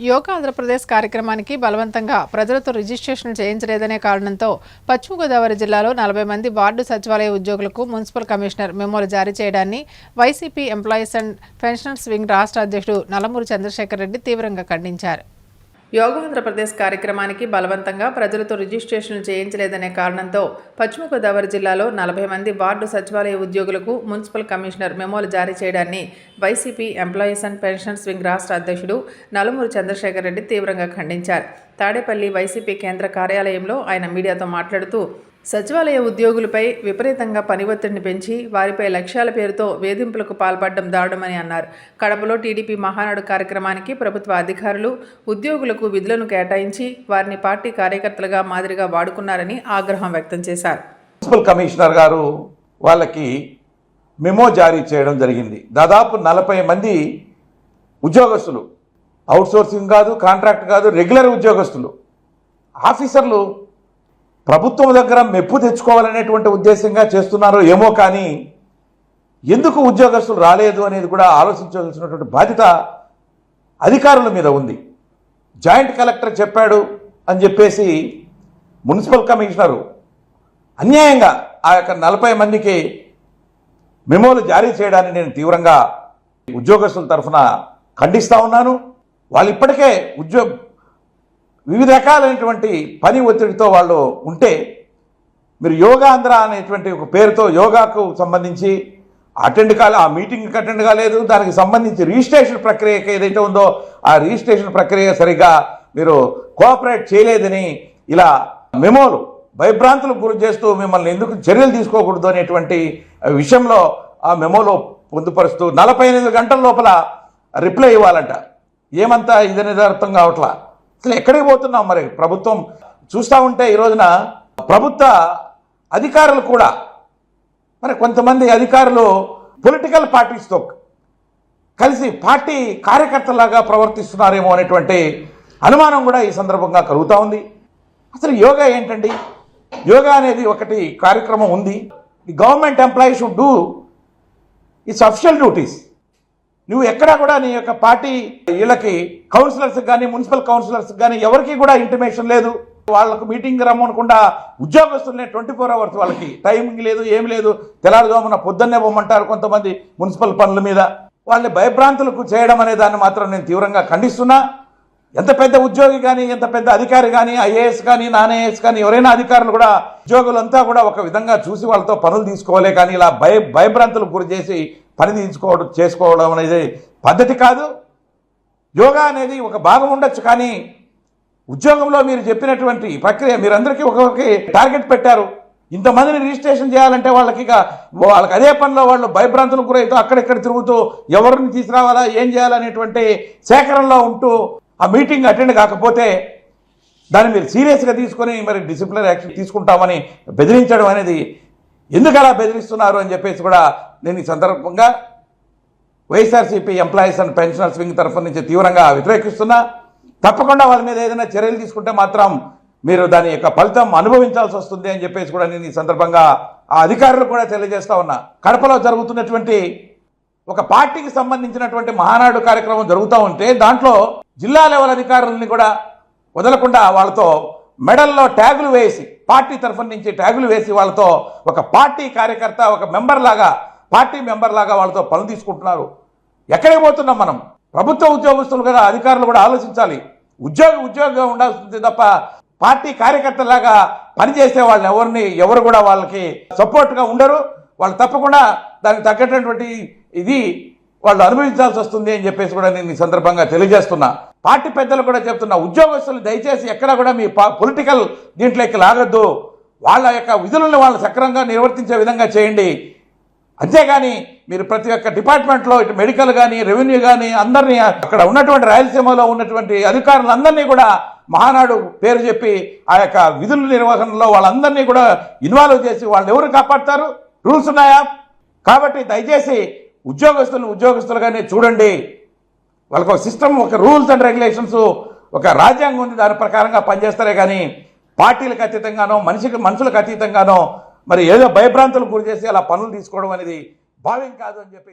యోగా ఆంధ్రప్రదేశ్ కార్యక్రమానికి బలవంతంగా ప్రజలతో రిజిస్ట్రేషన్ చేయించలేదనే కారణంతో పశ్చిమ గోదావరి జిల్లాలో నలభై మంది వార్డు సచివాలయ ఉద్యోగులకు మున్సిపల్ కమిషనర్ మెమోలు జారీ చేయడాన్ని YCP employees and pensioners wing రాష్ట్ర అధ్యక్షుడు నలమూరి చంద్రశేఖర్ రెడ్డి తీవ్రంగా ఖండించారు. యోగా ఆంధ్రప్రదేశ్ కార్యక్రమానికి బలవంతంగా ప్రజలతో రిజిస్ట్రేషన్ చేయించలేదనే కారణంతో పశ్చిమ గోదావరి జిల్లాలో నలభై మంది వార్డు సచివాలయ ఉద్యోగులకు మున్సిపల్ కమిషనర్ మెమోలు జారీ చేయడాన్ని YCP employees and pensions wing రాష్ట్ర అధ్యక్షుడు నలుమూరు చంద్రశేఖర్ రెడ్డి తీవ్రంగా ఖండించారు. తాడేపల్లి వైసీపీ కేంద్ర కార్యాలయంలో ఆయన మీడియాతో మాట్లాడుతూ సచివాలయ ఉద్యోగులపై విపరీతంగా పని ఒత్తిడిని పెంచి వారిపై లక్ష్యాల పేరుతో వేధింపులకు పాల్పడడం దారుణమని అన్నారు. కడపలో టీడీపీ మహానాడు కార్యక్రమానికి ప్రభుత్వ అధికారులు ఉద్యోగులకు విధులను కేటాయించి వారిని పార్టీ కార్యకర్తలుగా మాదిరిగా వాడుకున్నారని ఆగ్రహం వ్యక్తం చేశారు. మున్సిపల్ కమిషనర్ గారు వాళ్ళకి మెమో జారీ చేయడం జరిగింది. దాదాపు నలభై మంది ఉద్యోగస్తులు. అవుట్సోర్సింగ్ కాదు కాంట్రాక్ట్ కాదు రెగ్యులర్ ఉద్యోగస్తులు. ఆఫీసర్లు ప్రభుత్వం దగ్గర మెప్పు తెచ్చుకోవాలనేటువంటి ఉద్దేశంగా చేస్తున్నారో ఏమో కానీ ఎందుకు ఉద్యోగస్తులు రాలేదు అనేది కూడా ఆలోచించవలసినటువంటి బాధ్యత అధికారుల మీద ఉంది. జాయింట్ కలెక్టర్ చెప్పాడు అని చెప్పేసి మున్సిపల్ కమిషనరు అన్యాయంగా ఆ యొక్క నలభై మందికి మెమోలు జారీ చేయడాన్ని నేను తీవ్రంగా ఉద్యోగస్తుల తరఫున ఖండిస్తూ ఉన్నాను. వాళ్ళు ఇప్పటికే ఉద్యోగ వివిధ రకాలైనటువంటి పని ఒత్తిడితో వాళ్ళు ఉంటే మీరు యోగాంధ్ర అనేటువంటి ఒక పేరుతో యోగాకు సంబంధించి అటెండ్ కాలే ఆ మీటింగ్కి అటెండ్ కాలేదు దానికి సంబంధించి రిజిస్ట్రేషన్ ప్రక్రియకి ఏదైతే ఉందో ఆ రిజిస్ట్రేషన్ ప్రక్రియ సరిగా మీరు కోఆపరేట్ చేయలేదని ఇలా మెమోలు భయభ్రాంతులకు గురి చేస్తూ మిమ్మల్ని ఎందుకు చర్యలు తీసుకోకూడదు అనేటువంటి విషయంలో ఆ మెమోలో పొందుపరుస్తూ నలభై ఎనిమిది గంటల లోపల రిప్లై ఇవ్వాలంట. ఏమంతా ఇదనేది అర్థం కావట్లా? అసలు ఎక్కడికి పోతున్నాం మరి? ప్రభుత్వం చూస్తూ ఉంటే ఈ రోజున ప్రభుత్వ అధికారులు కూడా మరి కొంతమంది అధికారులు పొలిటికల్ పార్టీస్తో కలిసి పార్టీ కార్యకర్తలాగా ప్రవర్తిస్తున్నారేమో అనేటువంటి అనుమానం కూడా ఈ సందర్భంగా కలుగుతూ ఉంది. అసలు యోగా ఏంటండి? యోగా అనేది ఒకటి కార్యక్రమం ఉంది. The government employee should do its official duties నువ్వు ఎక్కడా కూడా నీ యొక్క పార్టీ వీళ్ళకి కౌన్సిలర్స్ కానీ మున్సిపల్ కౌన్సిలర్స్ కానీ ఎవరికి కూడా ఇంటిమేషన్ లేదు. వాళ్ళకు మీటింగ్ రమ్మనకుండా ఉద్యోగస్తులనే ట్వంటీ ఫోర్ అవర్స్ వాళ్ళకి టైమింగ్ లేదు ఏం లేదు. తెల్లారుజామున పొద్దున్నే పోమంటారు కొంతమంది మున్సిపల్ పనుల మీద. వాళ్ళని భయభ్రాంతులకు చేయడం అనే దాన్ని మాత్రం నేను తీవ్రంగా ఖండిస్తున్నా. ఎంత పెద్ద ఉద్యోగి కానీ ఎంత పెద్ద అధికారి కానీ ఐఏఎస్ కానీ నాన్ ఐఏఎస్ కానీ ఎవరైనా అధికారులు కూడా ఉద్యోగులంతా కూడా ఒక విధంగా చూసి వాళ్ళతో పనులు తీసుకోవాలి కానీ ఇలా భయ భయభ్రాంతులకు గురి చేసి పని తీసుకోవడం చేసుకోవడం అనేది పద్ధతి కాదు. యోగా అనేది ఒక భాగం ఉండొచ్చు కానీ ఉద్యోగంలో మీరు చెప్పినటువంటి ప్రక్రియ మీరందరికీ ఒక్కొక్కరికి టార్గెట్ పెట్టారు. ఇంతమందిని రిజిస్ట్రేషన్ చేయాలంటే వాళ్ళకి ఇక వాళ్ళకి అదే పనిలో వాళ్ళు భయభ్రాంతులకు గురైతూ అక్కడెక్కడ తిరుగుతూ ఎవరిని తీసుకురావాలా ఏం చేయాలనేటువంటి సేకరణలో ఉంటూ ఆ మీటింగ్ అటెండ్ కాకపోతే దాన్ని మీరు సీరియస్గా తీసుకొని మరి డిసిప్లినరీ యాక్షన్ తీసుకుంటామని బెదిరించడం అనేది ఎందుకు అలా బెదిరిస్తున్నారు అని చెప్పేసి కూడా నేను ఈ సందర్భంగా YSRCP employees and pensioners wing తరఫు నుంచి తీవ్రంగా వ్యతిరేకిస్తున్నా. తప్పకుండా వాళ్ళ మీద ఏదైనా చర్యలు తీసుకుంటే మాత్రం మీరు దాని యొక్క ఫలితం అనుభవించాల్సి వస్తుంది అని చెప్పేసి కూడా నేను ఈ సందర్భంగా ఆ అధికారులు కూడా తెలియజేస్తా ఉన్నా. కడపలో జరుగుతున్నటువంటి ఒక పార్టీకి సంబంధించినటువంటి మహానాడు కార్యక్రమం జరుగుతూ ఉంటే దాంట్లో జిల్లా లెవెల్ అధికారులని కూడా వదలకుండా వాళ్ళతో మెడల్లో ట్యాగులు వేసి పార్టీ తరఫున నుంచి ట్యాగులు వేసి వాళ్ళతో ఒక పార్టీ కార్యకర్త ఒక మెంబర్ లాగా పార్టీ మెంబర్ లాగా వాళ్ళతో పనులు తీసుకుంటున్నారు. ఎక్కడికి పోతున్నాం మనం? ప్రభుత్వ ఉద్యోగస్తులు కదా అధికారులు కూడా ఆలోచించాలి. ఉద్యోగి ఉద్యోగంగా ఉండాల్సింది తప్ప పార్టీ కార్యకర్తలాగా పనిచేసే వాళ్ళని ఎవరిని ఎవరు కూడా వాళ్ళకి సపోర్ట్గా ఉండరు. వాళ్ళు తప్పకుండా దానికి తగ్గటువంటి ఇది వాళ్ళు అనుభవించాల్సి వస్తుంది అని చెప్పేసి కూడా నేను ఈ సందర్భంగా తెలియజేస్తున్నా. పార్టీ పెద్దలు కూడా చెప్తున్నా ఉద్యోగస్తులు దయచేసి ఎక్కడ కూడా మీ పొలిటికల్ దీంట్లోకి లాగొద్దు. వాళ్ళ యొక్క విధులను వాళ్ళు సక్రమంగా నిర్వర్తించే విధంగా చేయండి. అంతేగాని మీరు ప్రతి ఒక్క డిపార్ట్మెంట్లో ఇటు మెడికల్ కానీ రెవెన్యూ కానీ అందరినీ అక్కడ ఉన్నటువంటి రాయలసీమలో ఉన్నటువంటి అధికారులందరినీ కూడా మహానాడు పేరు చెప్పి ఆ యొక్క విధుల నిర్వహణలో వాళ్ళందరినీ కూడా ఇన్వాల్వ్ చేసి వాళ్ళని ఎవరు కాపాడతారు? రూల్స్ ఉన్నాయా? కాబట్టి దయచేసి ఉద్యోగస్తులు ఉద్యోగస్తులుగానే చూడండి. వాళ్ళకు ఒక సిస్టమ్ ఒక రూల్స్ అండ్ రెగ్యులేషన్స్ ఒక రాజ్యాంగం ఉంది దాని ప్రకారంగా పనిచేస్తారే కానీ పార్టీలకు అతీతంగానో మనిషికి మనుషులకు అతీతంగానో మరి ఏదో భయభ్రాంతులకు గురి చేసి అలా పనులు తీసుకోవడం అనేది భావ్యం కాదు అని చెప్పి